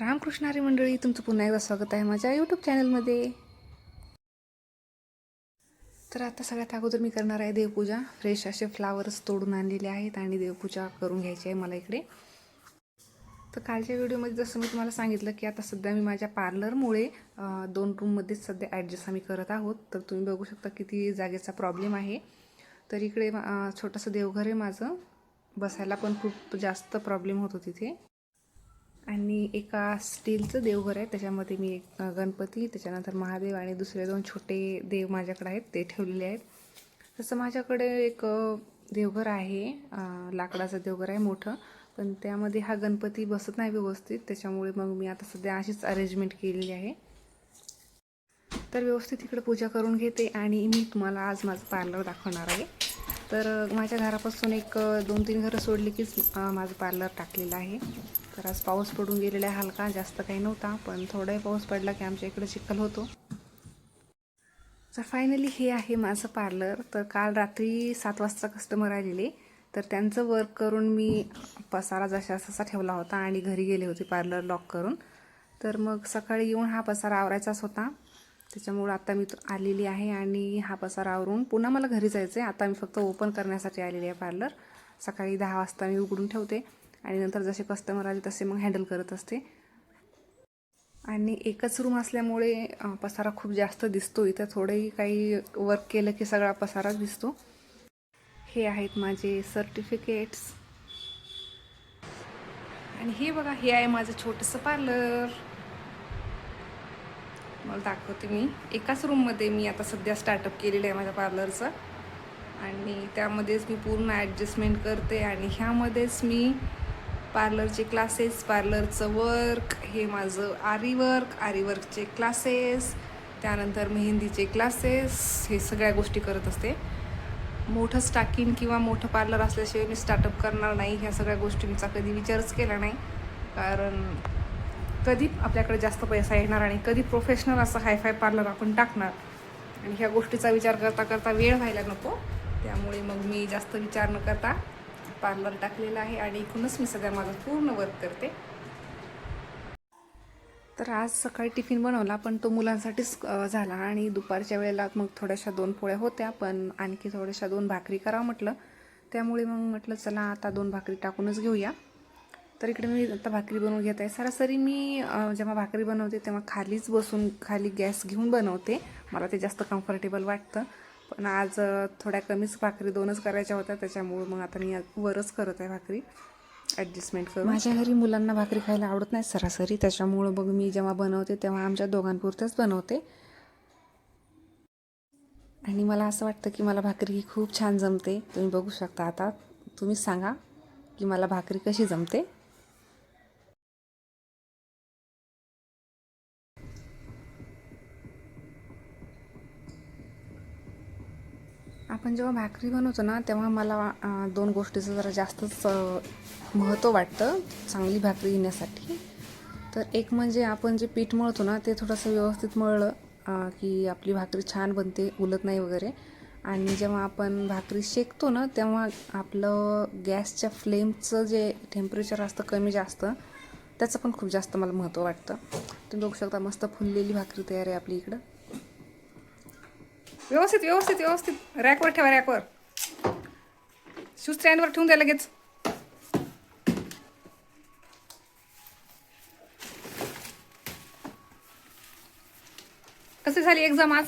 रामकृष्णारी मंडळी तुमचं पुन्हा एकदा स्वागत आहे माझ्या यूट्यूब चॅनलमध्ये तर आता सगळ्यात अगोदर मी करणार आहे देवपूजा. फ्रेश असे फ्लावर्स तोडून आणलेले आहेत आणि देवपूजा करून घ्यायची आहे मला इकडे. तर कालच्या व्हिडिओमध्ये जसं मी तुम्हाला सांगितलं की आता सध्या मी माझ्या पार्लरमुळे दोन रूममध्येच सध्या ॲडजस्ट आम्ही करत आहोत. तर तुम्ही बघू शकता किती जागेचा प्रॉब्लेम आहे. तर इकडे छोटंसं देवघर आहे माझं. बसायला पण खूप जास्त प्रॉब्लेम होतो तिथे. आणि एका स्टीलचं देवघर आहे. त्याच्यामध्ये मी एक गणपती त्याच्यानंतर महादेव आणि दुसरे दोन छोटे देव माझ्याकडे आहेत. ते ठेवलेले आहेत. तसं माझ्याकडे एक देवघर आहे. लाकडाचं देवघर आहे मोठं. पण त्यामध्ये हा गणपती बसत नाही व्यवस्थित. त्याच्यामुळे मग मी आता सध्या अशीच अरेंजमेंट केलेली आहे. तर व्यवस्थित इकडे पूजा करून घेते आणि मी तुम्हाला आज माझं पार्लर दाखवणार आहे. तर माझ्या घरापासून एक दोन तीन घरं सोडली कीच माझं पार्लर टाकलेलं आहे. तर आज पाऊस पडून गेलेला आहे हलका जास्त काही नव्हता पण थोडाही पाऊस पडला की आमच्या इकडे चिखल होतो. तर फायनली हे आहे माझं पार्लर तर काल रात्री सात वाजता कस्टमर आलेले. तर त्यांचं वर्क करून मी पसारा जसा तसा ठेवला होता आणि घरी गेले होते पार्लर लॉक करून. तर मग सकाळी येऊन हा पसारा आवरायचाच होता. त्याच्यामुळं आता मी आलेली आहे आणि हा पसारा आवरून पुन्हा मला घरी जायचं आहे आता मी फक्त ओपन करण्यासाठी आलेली आहे पार्लर सकाळी दहा वाजता मी उघडून ठेवते. आणि नंतर जसे कस्टमर आले तसे मग हँडल करत असते. आणि एकच रूम असल्यामुळे पसारा खूप जास्त दिसतो. इथं थोडंही काही वर्क केलं की सगळा पसाराच दिसतो. हे आहेत माझे सर्टिफिकेट्स आणि हे बघा हे आहे माझं छोटंसं पार्लर मला दाखवते मी. एकाच रूममध्ये मी आता सध्या स्टार्टअप केलेलं आहे माझ्या पार्लरचं आणि त्यामध्येच मी पूर्ण ॲडजस्टमेंट करते. आणि ह्यामध्येच मी पार्लरचे क्लासेस पार्लरचं वर्क हे माझं आरी वर्क आरी वर्कचे क्लासेस त्यानंतर मेहंदीचे क्लासेस हे सगळ्या गोष्टी करत असते. मोठं स्टाकिन किंवा मोठं पार्लर असल्याशिवाय मी स्टार्टअप करणार नाही ह्या सगळ्या गोष्टींचा कधी विचारच केला नाही. कारण कधी आपल्याकडे जास्त पैसा येणार आणि कधी प्रोफेशनल असं हायफाय पार्लर आपण टाकणार. आणि ह्या गोष्टीचा विचार करता करता वेळ व्हायला नको. त्यामुळे मग मी जास्त विचार न करता पार्लर टाकलेलं आहे आणि इकडूनच मी सध्या माझं पूर्ण वर्क करते. तर आज सकाळी टिफिन बनवला पण तो मुलांसाठीच झाला आणि दुपारच्या वेळेला मग थोड्याशा दोन पोळ्या होत्या पण आणखी थोड्याशा दोन भाकरी करावं म्हटलं. त्यामुळे मग म्हटलं चला आता दोन भाकरी टाकूनच घेऊया. तर इकडे मी आता भाकरी बनवून घेत आहे. सरासरी मी जेव्हा भाकरी बनवते तेव्हा खालीच बसून खाली गॅस घेऊन बनवते. मला ते जास्त कम्फर्टेबल वाटतं. पण आज थोड्या कमीच भाकरी दोनच करायच्या होत्या त्याच्यामुळे मग आता मी आज वरच करत आहे भाकरी. ॲडजस्टमेंट करून. माझ्या घरी मुलांना भाकरी खायला आवडत नाही सरासरी त्याच्यामुळं मग मी जेव्हा बनवते तेव्हा आमच्या दोघांपुरत्याच बनवते. आणि मला असं वाटतं की मला भाकरी ही खूप छान जमते. तुम्ही बघू शकता आता तुम्हीच सांगा की मला भाकरी कशी जमते. आपण जेव्हा भाकरी बनवतो ना तेव्हा मला दोन गोष्टीचं जरा जास्तच महत्त्व वाटतं चांगली भाकरी येण्यासाठी. तर एक म्हणजे आपण जे पीठ मळतो ना ते थोडंसं व्यवस्थित मळलं की आपली भाकरी छान बनते उलत नाही वगैरे. आणि जेव्हा आपण भाकरी शेकतो ना तेव्हा आपलं गॅसच्या फ्लेमचं जे टेम्परेचर असतं कमी जास्त त्याचं पण खूप जास्त मला महत्त्व वाटतं. तुम्ही बघू शकता मस्त फुललेली भाकरी तयार आहे आपली इकडं. व्यवस्थित व्यवस्थित व्यवस्थित. रॅकवर ठेवा रॅकवर शूज स्टँडवर ठेवून द्या लगेच. कशी झाली एक्झाम आज?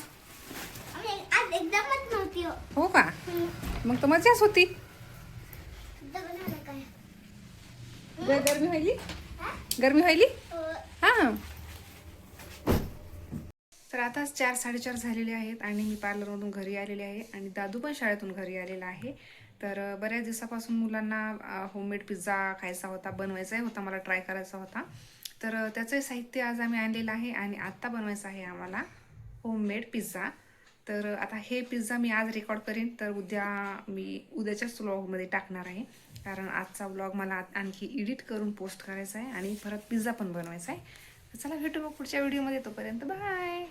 हो. हो का? मग तर मजाच होती. गरमी व्हायली? गरमी व्हायली? हां. तर आता चार साडेचार झालेले आहेत आणि मी पार्लरमधून घरी आलेले आहे आणि दादू पण शाळेतून घरी आलेला आहे. तर बऱ्याच दिवसापासून मुलांना होममेड पिझ्झा खायचा होता बनवायचाही होता मला ट्राय करायचा होता. तर त्याचंही त्याचं साहित्य आज आम्ही आणलेलं आहे आणि आत्ता बनवायचं आहे आम्हाला होममेड पिझ्झा तर आता हे पिझ्झा मी आज रेकॉर्ड करेन तर उद्या मी उद्याच्याच व्लॉगमध्ये टाकणार आहे. कारण आजचा व्लॉग मला आणखी एडिट करून पोस्ट करायचा आहे आणि परत पिझ्झा पण बनवायचा आहे. चला भेटू मग पुढच्या व्हिडिओमध्ये तोपर्यंत बाय